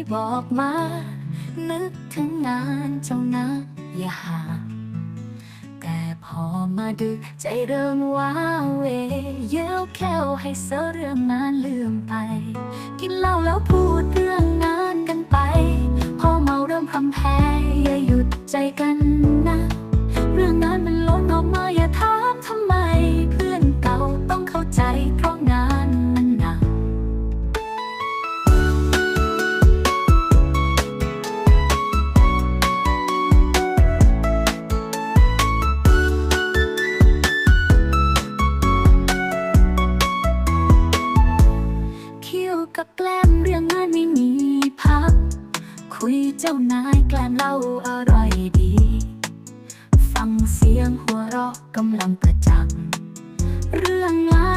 เจ้บอกมา นึกถึงงานเจ้านะอย่าหา แต่พอมาดึกใจเริ่มว้าเหวเย้วแค่วให้เสอเรื่องงานลืมไป กินเหล้าแล้วพูดเรื่องงานกันไป พอเมาเริ่มคำแพ้อย่าหยุดใจกัน ก็แกล้มเรื่องงานไม่มีพัก คุยเจ้านายแกล้มเล่าอร่อยดี ฟังเสียงหัวเราะกำลังประจักษ์เรื่องงาน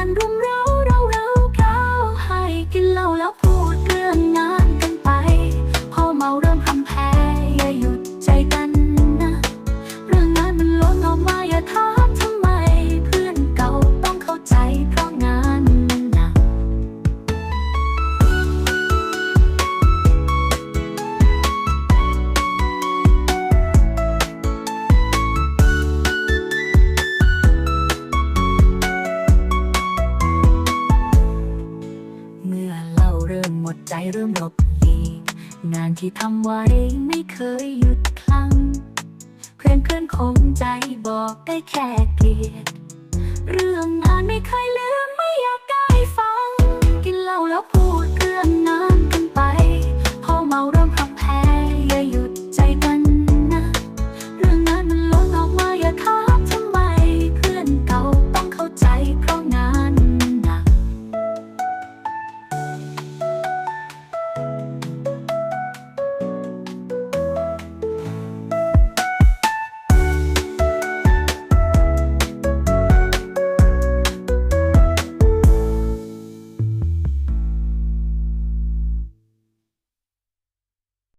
หมดใจเริ่มหลบหลีกงานที่ทำไว้ไม่เคยหยุดคลั่งเพื่อนเพื่อนคงใจบอกได้แค่เกลียด เรื่องงานไม่เคยลืมไม่อยากได้ฟัง กินเหล้าแล้วพูดเรื่องง